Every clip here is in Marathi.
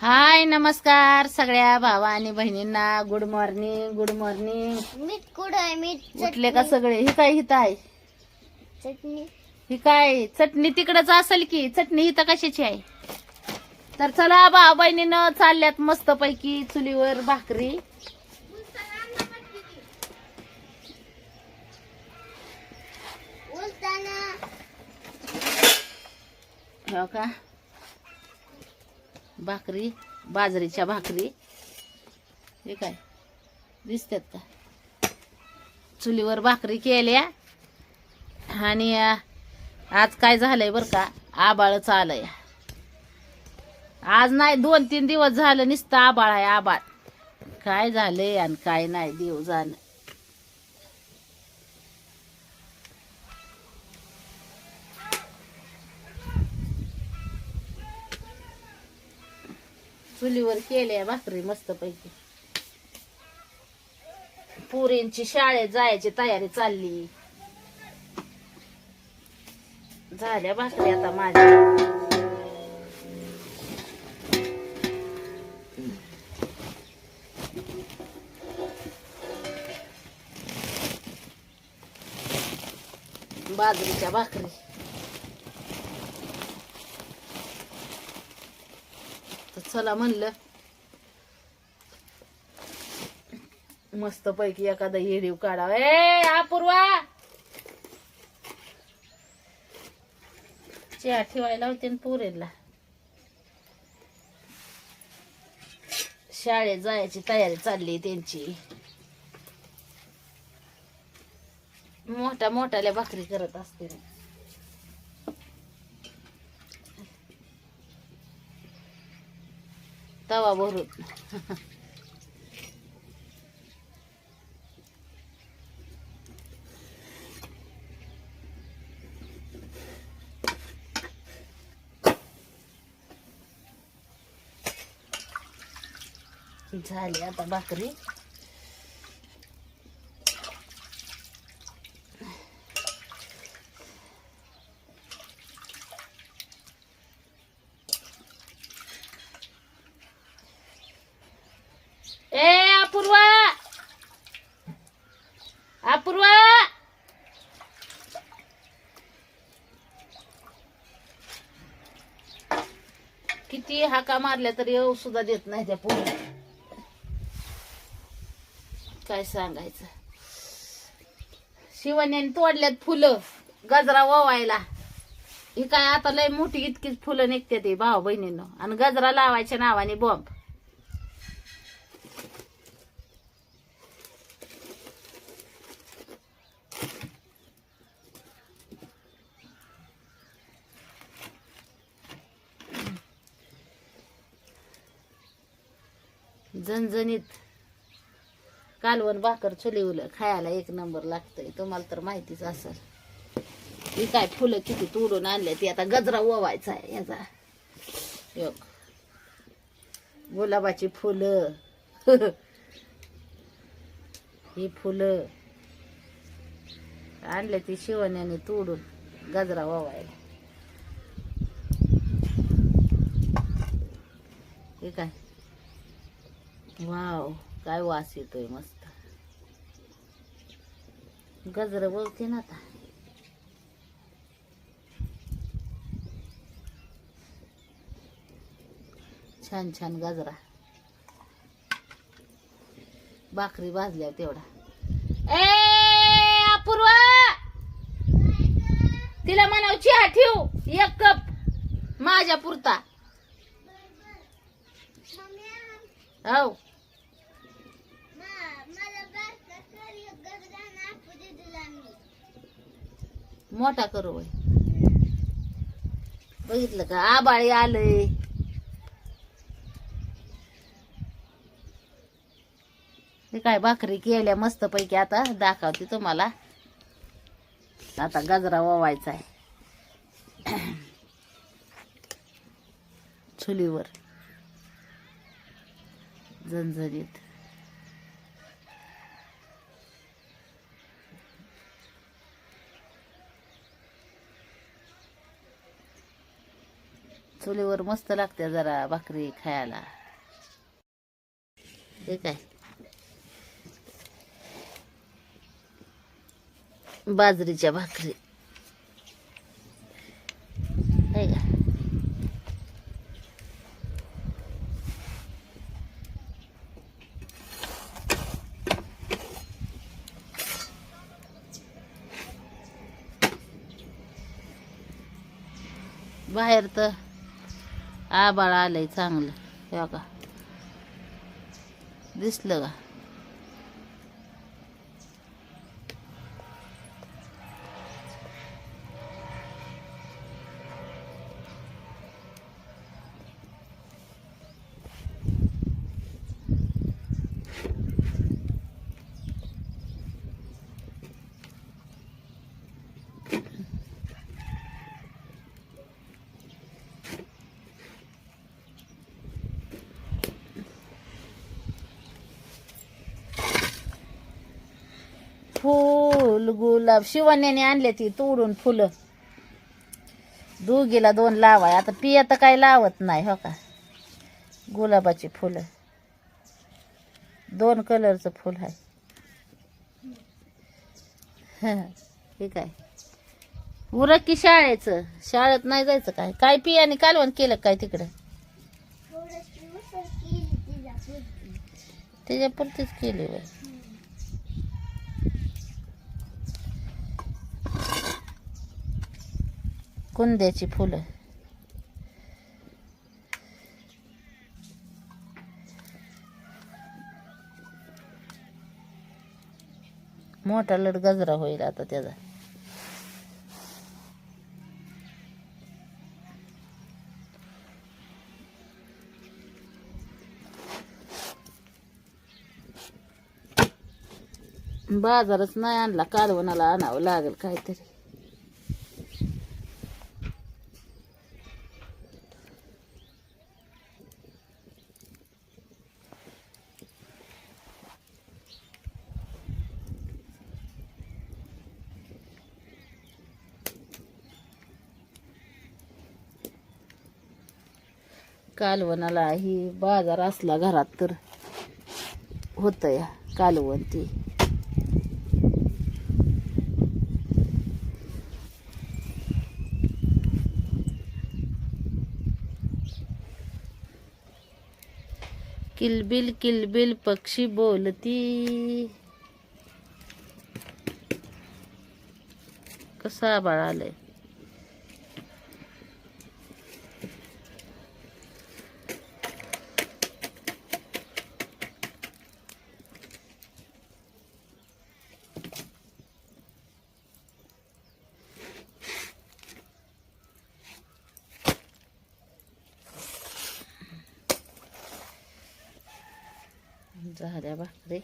हाय नमस्कार सगळ्या भावा आणि बहिणींना. गुड मॉर्निंग गुड मॉर्निंग मीठ कुठं आहे? मीठ उठले का सगळे? ही काय हित आहे? चटणी? ही काय? चटणी तिकडच असेल की? चटणी हित कशाची आहे? तर चला भावा बहिणीनं चालल्यात मस्त पैकी चुलीवर भाकरी. हो का? भाकरी बाजरीच्या भाकरी. हे काय? दिसतात का? चुलीवर भाकरी केल्या आणि आज काय झालंय बरं का? आबाळच आलंय. आज नाही दोन तीन दिवस झालं नुसतं आबाळ आहे आबाळ. काय झालंय आणि काय नाही देव जाणं. चुलीवर केल्या भाकरी मस्त पैकी पुरींची शाळेत जायची तयारी चालली. झाल्या भाकरी आता माझ्या. बाजरीच्या भाकरी. चला म्हणलं मस्त पैकी एखादा येडीव काढावा. ए अपूर्वा! चहा ठेवायला होते पोरेला. शाळेत जायची तयारी चालली त्यांची. मोठ्या मोठ्याल्या भाकरी करत असते. तवा भरून. झाली आता भाकरी ए अपूर्वा अपूर्वा किती हाका मारल्या तरी येऊ सुद्धा देत नाही त्या पोरी. काय सांगायचं? शिवण्याने तोडल्यात फुलं गजरा ओवायला. ही काय आता लय मोठी इतकीच फुलं निघते ते भाऊ बहिणीनं. आणि गजरा लावायच्या नावाने बॉम्ब झणझणीत कालवण भाकर चुलीवलं खायला एक नंबर लागतंय. तुम्हाला तर माहितीच असेल. ही काय फुलं किती तोडून आणले ती आता गजरा ओवायचा आहे याचा. योग गुलाबाची फुलं. ही फुलं. आणले ती शिवण्याने तोडून गजरा ओवायला. हे काय? वाव काय वास येतोय मस्त. गजर बोलते ना आता. छान छान गजरा. भाकरी भाजल्या तेवढा. ए अपूर्वा! तिला म्हणाव चहा ठेव एक कप. माझ्या पुरता. हो मला बारका कर एक गजरा नापू दे तुला मी मोठा करू बघितलं का? आबाळी आलंय. ते काय भाकरी केल्या मस्त पैकी आता? दाखवते तुम्हाला. आता गजरा ओवायचा आहे. चुलीवर. झणझणीत. चुलीवर मस्त लागते जरा भाकरी खायला. ते काय? बाजरीच्या भाकरी. आहे का? बाहेर तर आबाळ आलंय चांगलं. हे का दिसलं का फुल गुलाब शिवण्याने आणले ती तोडून फुलं. दोघीला दोन लावाय. आता पिया तर काही लावत नाही हो का? गुलाबाची फुलं. दोन कलरचं फुल आहे. हे काय? उरक की शाळेचं? शाळेत नाही जायचं काय? काय पियाने कालवण केलं काय तिकडं? तिच्यापुरती. त्याच्यापुरतीच केली बाई. कुंद्याची फुलं? मोठा लट गजरा होईल आता त्याचा. बाजारच नाही आणला कालवणाला आणावं लागेल काहीतरी. कालवणाला ही बाजार असला घरात तर होतं या कालवणती किलबिल किलबिल पक्षी बोलती. कसा बाळालय? झाल्या भाकरी.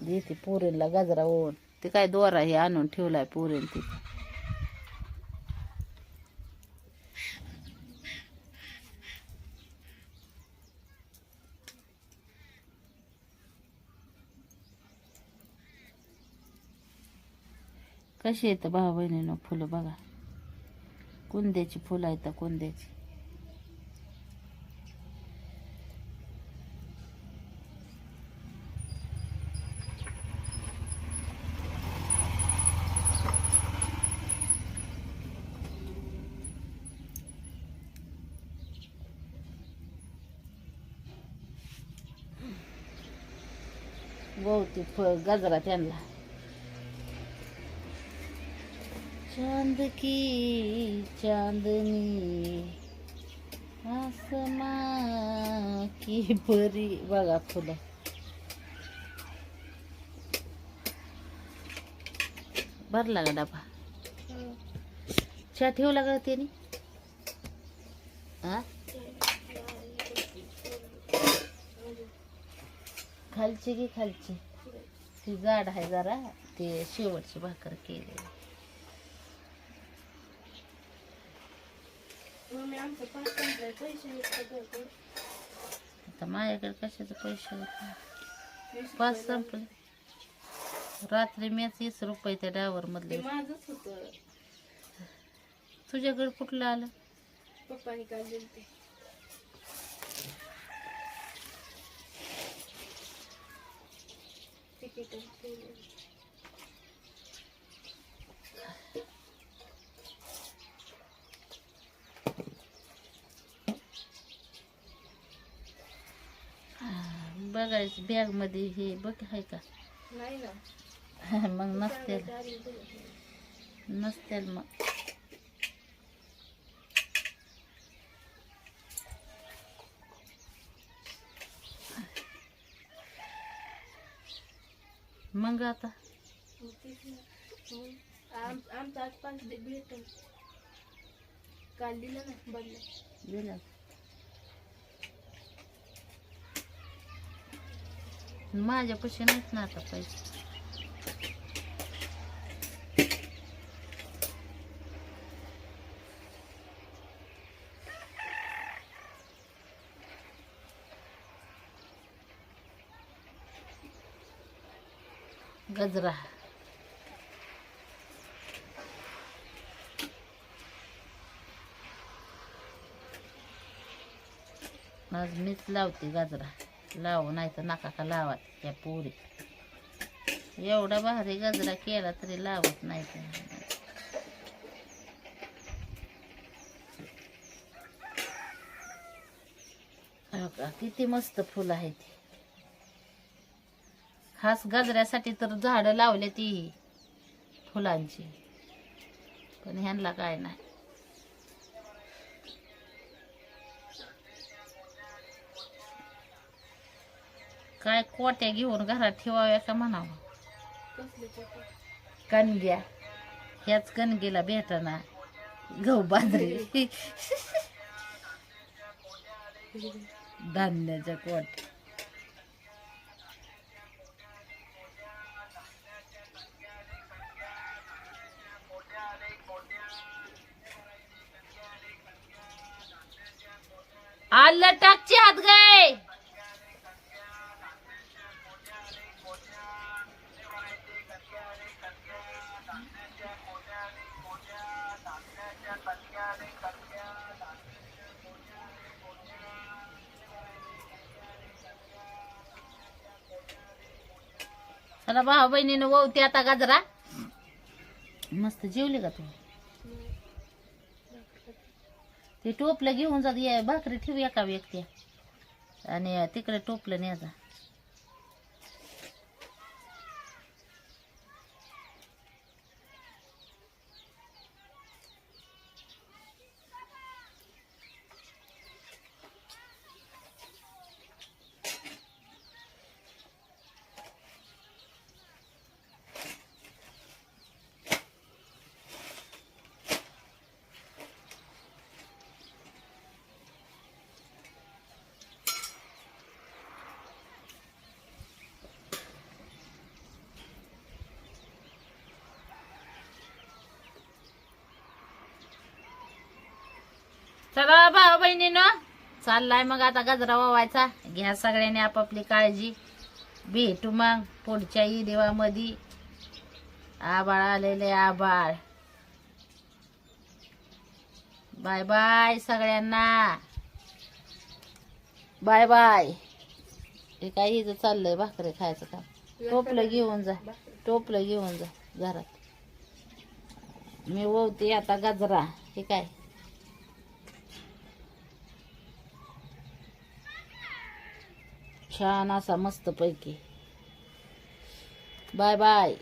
देते पोरींला गाजरा ओन ते काय दोरा हे आणून ठेवलाय पोरीन ती कशी येतं भाऊ बहिणीनं फुलं बघा. कुंद्याची फुलं आहेत कुंद्याची. बहुती फळ गजरा त्यांना. चांद की चांदनी आसमा की परी. बघा फुलं. भरला का डबा? चहा ठेवला का त्याने? हा खालची की खालची? ती जाड आहे जरा ते शेवटची भाकर केली आता माझ्याकडे कशाचे पैसे होते? पाच संपले. रात्री मीच वीस रुपये त्या डावर मधले तुझ्याकडे कुठलं आलं? पप्पानी काल दिलं ते तिकीट बघायचं बॅगमध्ये हे बघ आहे का? नाही ना. मग नसतील नसतील मग. मग आता? आमचं आज पाच भेट काल दिलं ना बदल दिलं माझ्यापाशी नाहीत ना आता पैसे. गजरा. आज मीच लावते गजरा. लावू नाही तर नका का लावा त्या पोरी. एवढा भारी गजरा केला तरी लावत नाही तर किती मस्त फुलं आहेत ती. खास गजऱ्यासाठी तर झाडं लावले ती फुलांची. पण ह्यांना काय नाही. काय कोट्या घेऊन घरात ठेवाव्या का म्हणावं? कणग्या. ह्याच कणगीला भेटना गहू बाजरी. धान्याच्या कोट चला भाऊ बहिणीनं ववती आता गाजरा. मस्त जेवली का तू? ते टोपलं घेऊन जात भाकरी ठेवू एका व्यक्ती. आणि तिकडे टोपलं न्यायचा चला भाऊ बहिणीनं. चाललाय मग आता गजरा वावायचा घ्या सगळ्यांनी आपापली काळजी. भेटू मग पुढच्या ईदेवामध्ये आबाळ आलेले आबाळ बाय बाय सगळ्यांना. Bye bye. हे काय हिचं चाललंय भाकरी खायचं काम. टोपलं घेऊन जा. टोपलं घेऊन जा घरात. मी ओवते आता गजरा. हे काय? छान असा मस्त पैकी बाय बाय.